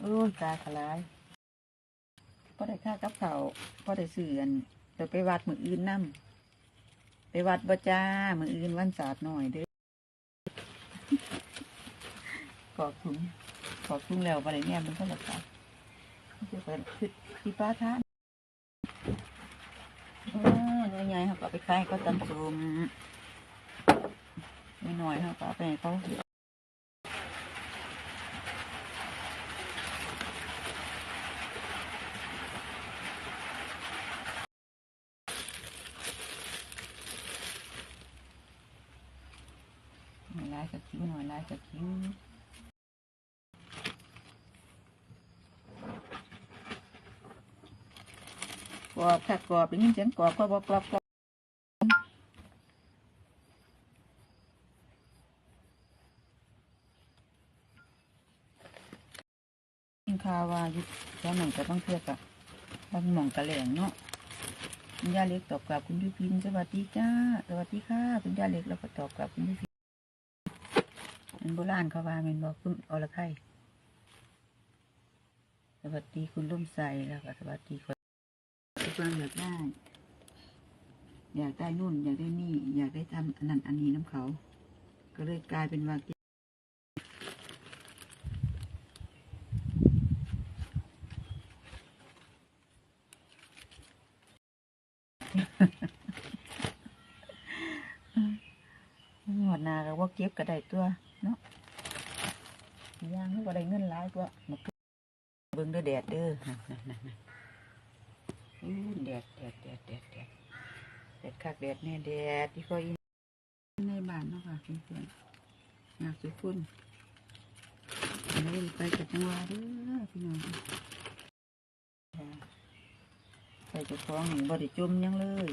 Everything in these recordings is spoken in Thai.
โอ้ตาขลายพอได้ค่ากับเขาพอได้ซื้ออันไปไปวัดมืออื่นนํไปวัดบ่จ้ามืออื่นวันศาสตร์หน่อยเด้อกอกถุงกอกถุงแล้วบ่ได้เนี่ยมันก็ราคาจะไปคือที่ป้าทานเออเนื้อใหญ่เขาก็ไปขายให้เขาตำซุมนิดหน่อยๆเขาก็ไปเขา ลายกับคิ้วหน่อยลายกับคิ้วกรอบค่ะกรอบเป็นยินเสียงกรอบก็บอกกรอบกรอบกินข้าว่ายู่แค่หนึ่งก็ต้องเทียบกับบางหม่องกระแหลงเนาะคุณย่าเล็กตอบกลับคุณยุพินสวัสดีจ้า สวัสดีค่ะ คุณย่าเล็กแล้วก็ตอบกลับคุณยุพิน นโบราณเขาว่ามันบอกคุณอรไทยสวัสดีคุณร่มใสแล้วก็สวัสดีคนทุกคนอยากได้อยากได้นู่น อยากได้นี่ อยากได้ทำอันนั้นอันนี้น้ำเขา ก็เลยกลายเป็นว่า หม ดหนาก็ว่าเก็บก็ได้ตัวเนาะย่างเขาก็ได้เงินหลายตัวมาเบิ่งเด้อแดดเด้อนั่นนั่นนั่นนั่นอู้แดดแดดแดดแดดแดดแดดคักแดดแน่แดดที่ก็อินในบ้านเนาะค่ะเพื่อนๆอยากสุคุณอันนี้ไปกับจังหวะเด้อพี่น้องใส่เจะคล้าของหนึ่งบไดิจุ่มหยังเลย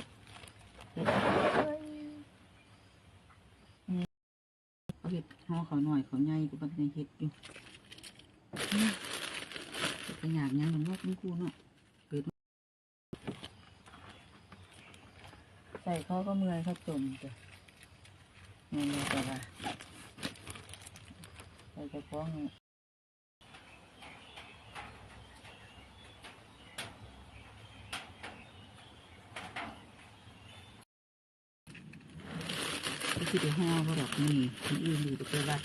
เฮ็ดเอเขาหน่อยเขาใหญ่กูบันในเห็ดอยู่อืมแต่ก็อยาบยังมันนอกมันกูเนาะเกิดใส่เขาก็เมื่อยเขาจมจ้ะนี่นี่แต่ว่าใส่กระป๋องนี่ย คือได้ห่อก็ดอกนี่คนอื่นอยู่ไปวัด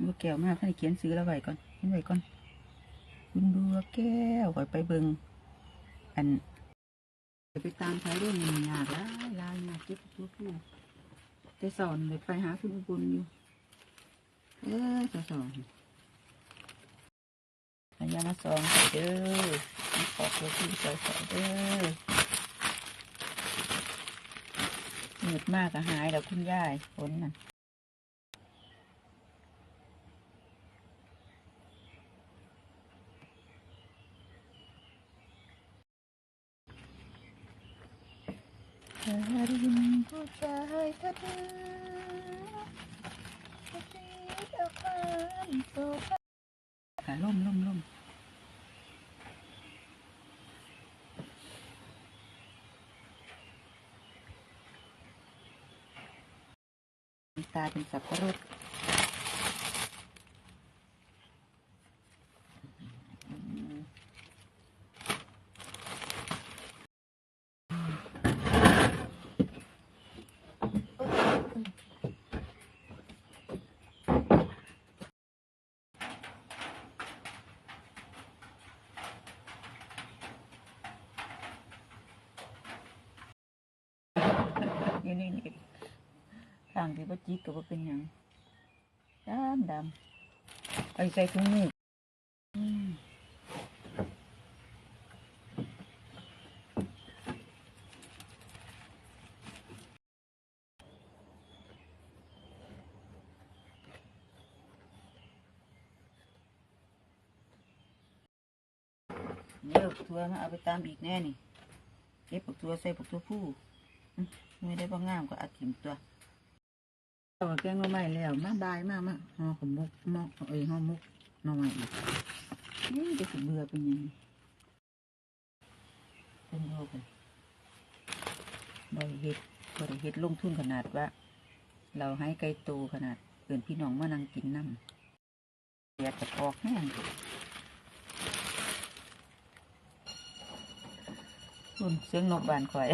บัวแก้วมาท่านเขียนซื้อแล้วไว้ก่อนเขียนไว้ก่อนคุณบัวแก้วก่อยไปเบิงอันไปตามใช้เรื่องมันยากหลายหลายยากเก็บตัวผู้แต่สอนเลยไปหาคุณอุบลอยู่เออจะสอนพยามาสอนเด้อขอบตัวพี่สอนสอนเด้อ หนืดมากก็หายแล้วคุณยายฝนน่ะ Hari ku cahaya akan ล่มล่มล่ม ตาเป็นสับปะรดอยู่นี่นี่างที่ว่าจิกก็บ่าเป็นหยังดำดำไอ้ใส่ถุงมือเดี๋ยวทัวมาเอาไปตามอีกแน่นี่เก็บปักตัวใส่ปักตัวผู้ไม่ได้บ่งามก็อาถิ่มตัว เอาแกงหน่อไม้แล้ว มาบายมามาห่อขมุกหมอกเอ้ยห่อมุกหน่อไม้อีกนี่จะสิเบื่อเป็นยังเป็นโรคเลยบริเฮ็ดบริเฮ็ดลงทุนขนาดว่า เราให้ไกลโตขนาดเอื่นพี่น้องมานั่งกินน้ำแดดจะออกแห้งคุณเสียงนกบานข่อย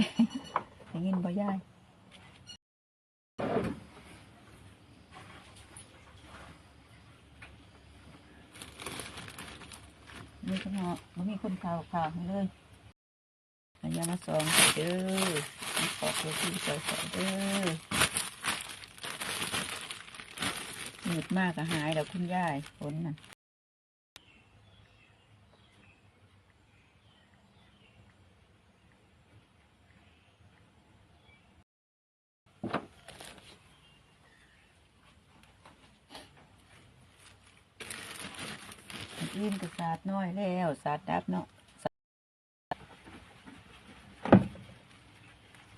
ได้ยินบ่ยาย นี่ก็เนาะมันมีคนข่าวข่าวให้เลยอันยังมาสองเด้อมาขอบคุณที่ใส่ใส่เด้อหนืดมากก็หายแล้วคุณยายฝนน่ะ ยื่นกระสาดน้อยแล้วสาดดับเนาะ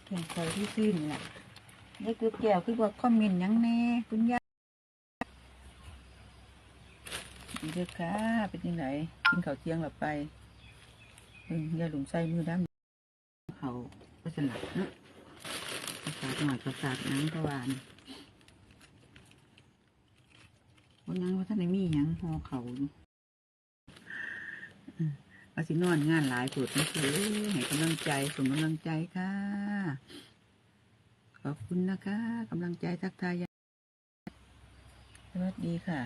เขียนคอยที่ซื่นน่ะได้คือแก้วคือว่าคอมเมนต์ยังแน่คุณยายดีเด้อค่ะเป็นยังไงกินข้าวเที่ยงหลับไปเออยาหลุมใส่มือดำเขาก็สลับเนาะประสาทหน่อยประสาทนังประวานวันนั้นว่าท่านได้มีหยังหอเขาอยู่ ว่าสินอนงานหลายปวดไม่เคยให้กำลังใจส่งกำลังใจค่ะ ขอบคุณนะคะกำลังใจทักทายยาย สวัสดีค่ะ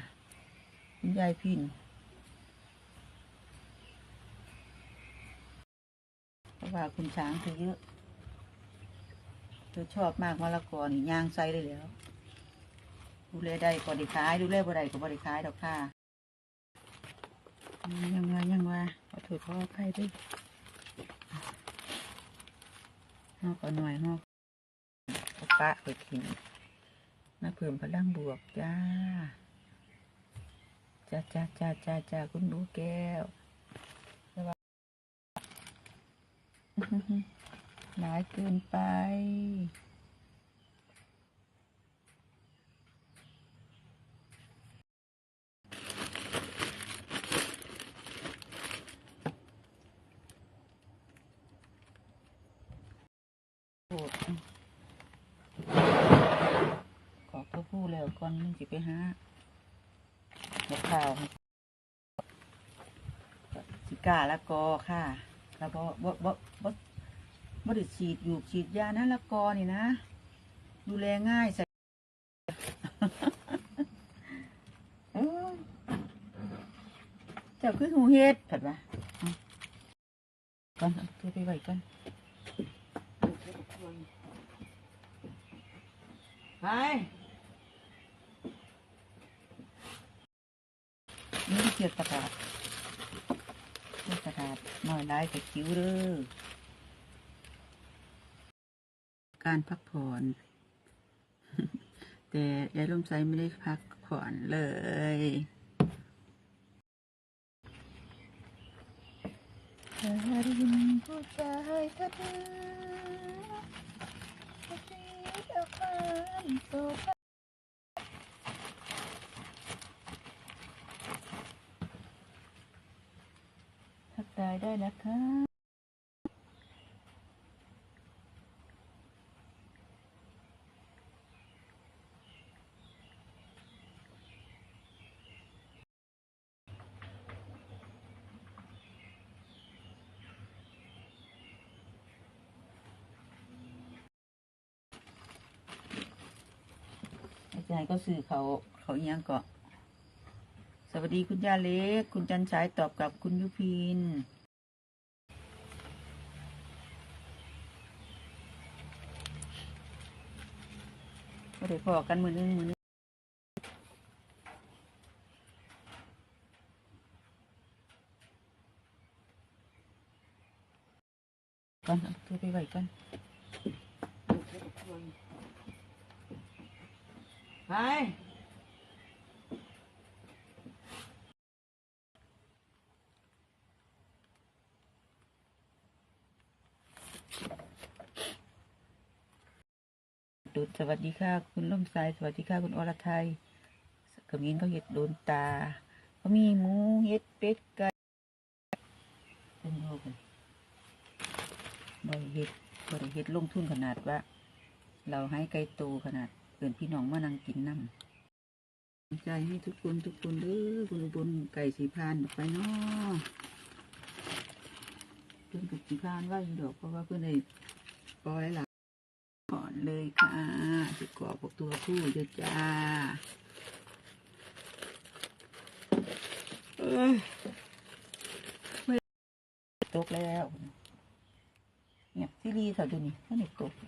คุณยายพินเพราะว่าคุณช้างคือเยอะเธอชอบมากมะละกอนี่ย่างใส่เลยแล้ว ดูแลได้ก็ได้ขาย ดูแลบ่ได้ก็บ่ได้ขายดอกค่ะ ยังว่ายังว่าขอโทษขออภัยด้วยหอกเอาหน่อยหอกเอาปะไปกินมาเพิ่มพลังบวกจ้าจ้าจ้าจ้าจ้าจ้าคุณดูแก้วสวัสดีหลายเกินไป โอ้ขอตัวผู้แล้วก่ อนมันสิไปหาดอกข่าวสิกาละกอค่ะ แล้วบ่บ่บ่บ่บ่ได้ฉีดอยู่ฉีดยานะละกอนี่นะ ดูแลง่ายใส่เจ้าคือหูเฮ็ดผัดว่าก่อนตัวไปไว้ก่อนไปนี่ เกียดกระดาษเกียดกระดาษน่อยลายกับคิ้วเด้อการพักผ่อน แต่ยายลมไซไม่ได้พักผ่อนเลยเธอรินผู้ชายเธอทักทา ตายได้แล้วค่ะอาจารย์ก็สื่อเขาเขาเอียงเกาะ วัสดีคุณย่าเล็ก คุณจันฉายตอบกับคุณยุพิน ก็ได้พอกันมือนึงมือนึงก่อนเอาตัวไปไว้ก่อนไป ดุดสวัสดีค่ะ คุณล่มสายสวัสดีค่ะ คุณอรไทยกับยินเขาเห็ดโดนตาเขามีหมูเห็ดเป็ดไก่เป็นโลกบริเห็ดบริเห็ดลงทุนขนาดว่า เราให้ไก่โตขนาดเกินพี่น้องมานั่งกินน้ำใจให้ทุกคนทุกคนเด้อคุณบนไก่สีพานไปเนาะเพื่อนกับสีพานว่าอยู่ดอกเพราะว่าเพื่อนไอ้ปล่อยหล่ะ ค่ะสิกอบตัวผู้อยู่จ้าเออตกแล้วเนี่ยซีรีส์เท่าตัวนี้ไม่ตกเล